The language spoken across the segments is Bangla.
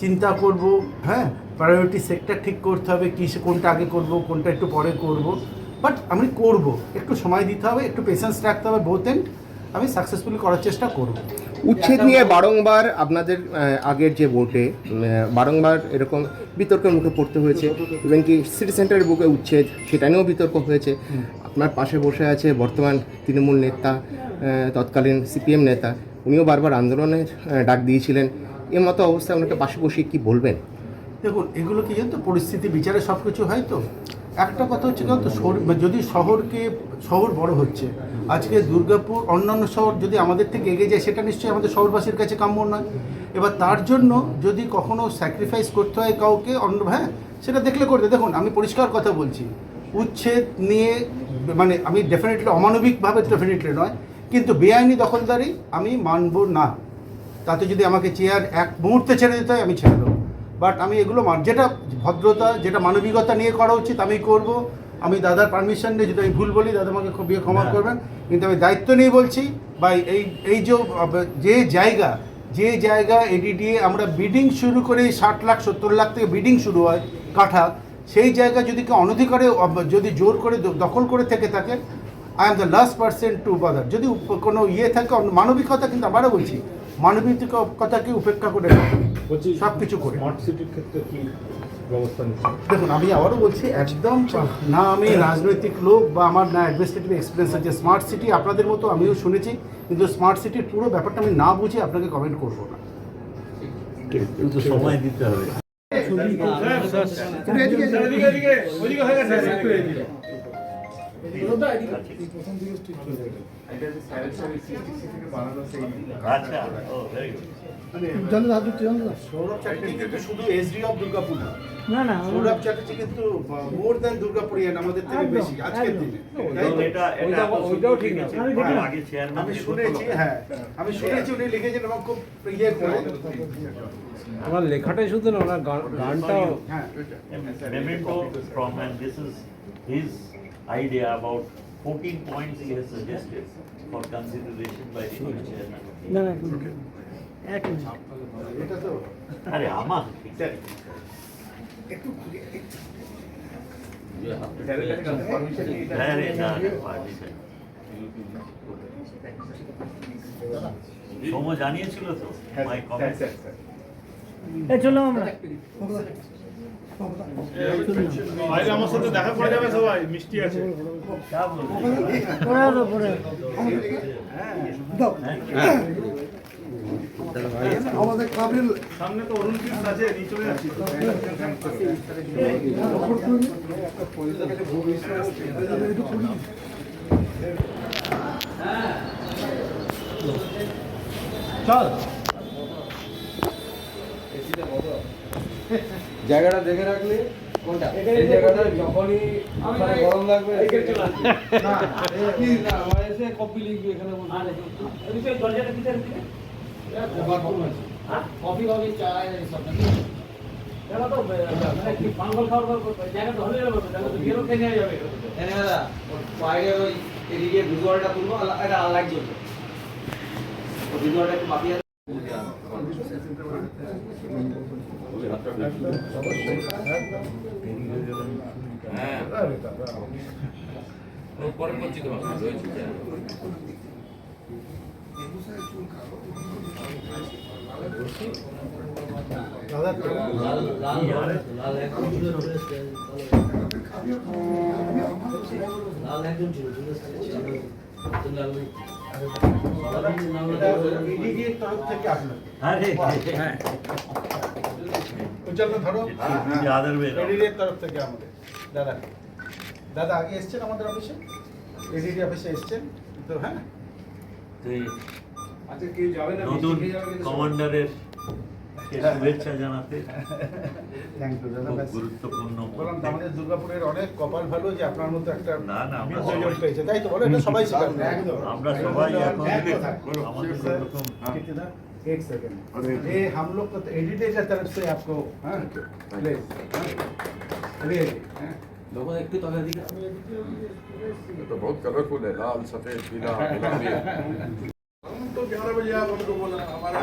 চিন্তা করব হ্যাঁ প্রায়োরিটি সেক্টর ঠিক করতে হবে কী কোনটা আগে করব কোনটা একটু পরে করব। বাট আমি করব একটু সময় দিতে হবে একটু পেশেন্স রাখতে হবে বোথ এন্ড আমি সাকসেসফুলি করার চেষ্টা করব। উচ্ছেদ নিয়ে বারংবার আপনাদের আগের যে ভোটে বারংবার এরকম বিতর্কের মুখে পড়তে হয়েছে। ইভেন কি সিটি সেন্টারের বুকে উচ্ছেদ সেটা নিয়েও বিতর্ক হয়েছে। আপনার পাশে বসে আছে বর্তমান তৃণমূল নেতা তৎকালীন সিপিএম নেতা উনিও বারবার আন্দোলনের ডাক দিয়েছিলেন। এ মতো অবস্থায় ওনাকে পাশে বসিয়ে কি বলবেন? দেখুন, এগুলো কি জানতো? পরিস্থিতি, বিচারে সব কিছু হয় তো? একটা কথা হচ্ছে কেন তো শহর- যদি শহরকে, শহর বড় হচ্ছে, আজকে দুর্গাপুর অন্যান্য শহর যদি আমাদের থেকে এগিয়ে যায়, সেটা নিশ্চয়ই আমাদের শহরবাসীর কাছে কাম্য নয়। এবার তার জন্য যদি কখনো স্যাক্রিফাইস করতে হয় কাউকে, অন্য হ্যাঁ সেটা দেখলে করতে দেখুন, আমি পরিষ্কার কথা বলছি। উচ্ছেদ নিয়ে মানে আমি ডেফিনেটলি অমানবিকভাবে ডেফিনেটলি নয়, কিন্তু বেআইনি দখলদারি আমি মানব না। তাতে যদি আমাকে চেয়ার এক মুহূর্তে ছেড়ে দিতে হয় আমি ছেড়ে দেবো। বাট আমি এগুলো যেটা ভদ্রতা যেটা মানবিকতা নিয়ে করা উচিত আমি করব। আমি দাদার পারমিশন নিয়ে যদি আমি ভুল বলি দাদা আমাকে খুব ইয়ে ক্ষমা করবেন। কিন্তু আমি দায়িত্ব নিয়ে বলছি বা এই এই যে যে জায়গা যে জায়গা এডিডিএ আমরা বিডিং শুরু করে ষাট লাখ সত্তর লাখ থেকে বিডিং শুরু হয় কাঠা সেই জায়গা যদি কেউ অনধিকারে যদি জোর করে দখল করে থেকে থাকে I am the last percent to bother যদি কোনো ইয়ে থাকে মানবিকতা কিন্তু আবারও বলছি মানবিকতাকে উপেক্ষা করে সব কিছু করে স্মার্ট সিটির ক্ষেত্রে কি ব্যবস্থা দেখুন আমি আবারও বলছি একদম না আমি রাজনৈতিক লোক বা আমার না অ্যাডমিনিস্ট্রেটিভ এক্সপিরিয়েন্স আছে স্মার্ট সিটি আপনাদের মতো আমিও শুনেছি কিন্তু স্মার্ট সিটির পুরো ব্যাপারটা আমি না বুঝে আপনাকে কমেন্ট করব না কিন্তু সময় দিতে হবে শুধু এসডি অফ দুর্গাপুর না। না না সৌরভ চ্যাটার্জি কিন্তু মোর দ্যান দুর্গাপুরিয়ান আমাদের থেকে বেশি আজকের দিনে। তাই তো? এটা এটা এত ওইটাও ঠিক লিখেছে। আমি শুনেছি হ্যাঁ আমি শুনেছি উনি লিখেছেন এবং খুব ইয়ে করে। আমার লেখাটাই শুধু না ওনার গানটাও হ্যাঁ idea about 14 points he has suggested for consideration by the new chairman. এটা তো আরে আমার হ্যাঁ। সৌম্য জানিয়েছিল তো চলো আমরা বাইরে আমার সাথে দেখা করে যাবে সবাই, মিষ্টি আছে। পরে আসো সামনে তো অরুণ কৃষ্ণ আছে নিয়ে চলে চল। জায়গাটা দেখে রাখলে কোনটা? এই জায়গাটা যখনই ওখানে গরম লাগবে না কি না আমার এসে কপি লিখবি এখানে বাথরুম আছে। কফি কফি চা এইসব নাকি এনে দাদা ওর বাইরে ওই এদিকে ভিজুয়ালটা তুলবো আলা- এটা লাইট জ্বলবে ও ভিজুয়ালটা একটু বাকি আছে দাদা ইডিডিএর তরফ থেকে আপনার আরে হ্যাঁ। উজ্জ্বল ধরো আদার ওয়ে এডিডিএর তরফ থেকে আমাদের দাদা দাদা আগে এসছেন আমাদের অফিসে এডিডি অফিসে এসছেন তো হ্যাঁ আচ্ছা কেউ যাবে না নতুন মিষ্টি খেয়ে যাবে কিন্তু সব- কমান্ডারের কে শুভেচ্ছা জানাতে থ্যাংক ইউ দাদা খুব ব্যাস। গুরুত্বপূর্ণ বললাম তো আমাদের দুর্গাপুরের অনেক কপাল ভালো যে আপনার মতো একটা না, না, আমরা বিদ্যাজন সবাই- পেয়েছে তাই তো বলো এটা সবাই স্বীকার করে। আমরা সবাই এখন একদম। আমাদের सर, এরকম कितना एक सेकंड ये हम लोग को एडिटर की तरफ से आपको हाँ प्लीज रियली দেখো একটু তবে দিকে ये तो बहुत कलरफुल है लाल सफेद पीला गुलाबी तो ग्यारह बजे आप हमको बोला हमारा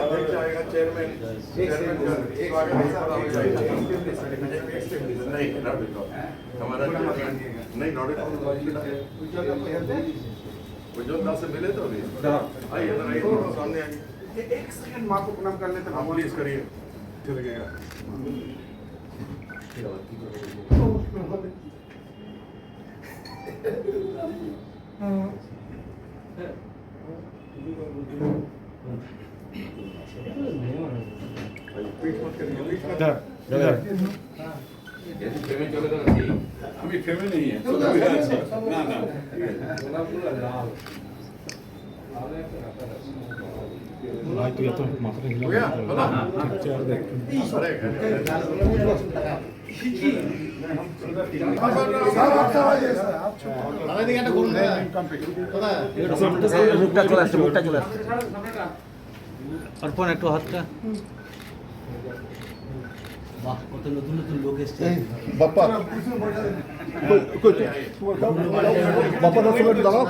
उज्जवल दास से मिले तो आइए सामने आइए एक सेकंड माँ को प्रणाम कर लेते हैं बोलिए करिए चल गया আমি ফেমে নেই না না ভাই তুই এত মাথাটা হিলা চেয়ার দেখ মুখটা চলে আসছে মুখটা চলে আসছে অর্পণ একটু হাতটা বাপ্পা বাপ্পা দশ মিনিট দাঁড়াও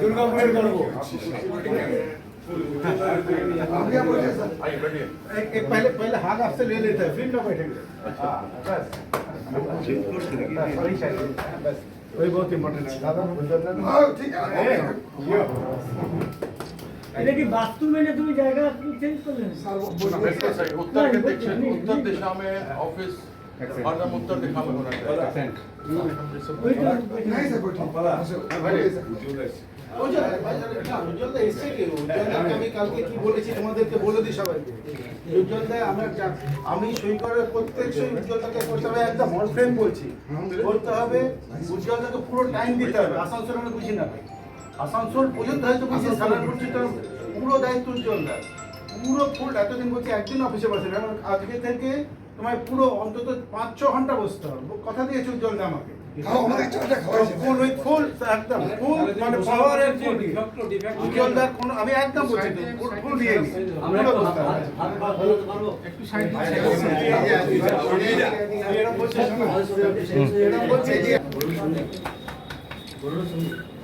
দুর্গাপুরের গর্ব आइए बैठिए एक, एक पहले पहले हाथ आपसे ले लेते हैं फिर ना बैठेंगे हाँ, बस सॉरी शायद बस वही बहुत इम्पोर्टेंट है दादा ठीक है এটা কি বাস্তু মেনে তুমি জায়গা চেঞ্জ করলে बिल्कुल सही उत्तर के दक्षिण उत्तर दिशा में ऑफिस हरदम उत्तर दिशा में होना चाहिए नहीं सर উজ্জ্বলদা এসছে কি উজ্জ্বলদাকে আমি কালকে কি বলেছি তোমাদেরকে বলে দিই সবাইকে উজ্জ্বলদা আমার যা- আমি সই করার প্রত্যেক সই উজ্জ্বলদাকে করতে হবে একদম অল ফ্রেম বলছি করতে হবে উজ্জ্বলদাকে পুরো টাইম দিতে হবে আসানসোল আমি বুঝি না ভাই আসানসোল পর্যন্ত হয়তো বুঝি সালানপুর চিত্র পুরো দায়িত্ব উজ্জ্বলদার পুরো ফুল এতদিন বলছি একদিন অফিসে বসে না। আজকে থেকে তোমায় পুরো অন্তত পাঁচ ছ ঘণ্টা বসতে হবে। কথা দিয়েছে উজ্জ্বলদা আমাকে। মানে আমি একদম বলছি ফুল দিয়ে। একটু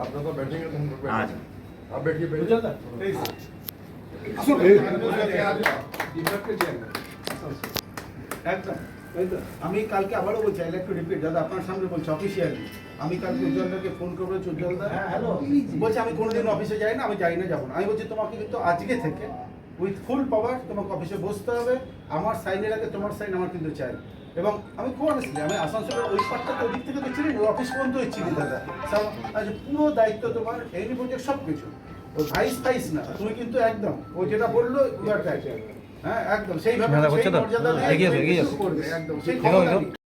आप लोग तो बैठेंगे तो हम लोग आज बैठेंगे। आप बैठिए बैठिए উজ্জ্বলদা, please। একদম আমি কালকে আবারও বলছি আই লাইক টু রিপিট দাদা আপনার সামনে বলছি অফিসিয়ালি আমি কালকে উজ্জ্বলদাকে ফোন করবো উজ্জ্বলদা হ্যালো বলছে আমি কোনোদিন অফিসে যাই না আমি যাই না যাবো না আমি বলছি তোমাকে কিন্তু আজকে থেকে উইথ ফুল পাওয়ার তোমাকে অফিসে বসতে হবে আমার সাইনের আগে তোমার সাইন আমার কিন্তু চাই এবং আমি অনেস্টলি আমি আসানসোলের ওই পাঠটা তো দিক থেকে তো ছিলি অফিস পর্যন্ত চিনি দাদা। আচ্ছা পুরো দায়িত্ব তোমার এই প্রজেক্ট সব কিছু ও ভাইস ফাইস না তুমি কিন্তু একদম ও যেটা বলল ইউ আর হ্যাঁ একদম সেইভাবে সেই মর্যাদা দিয়ে একদম। সেই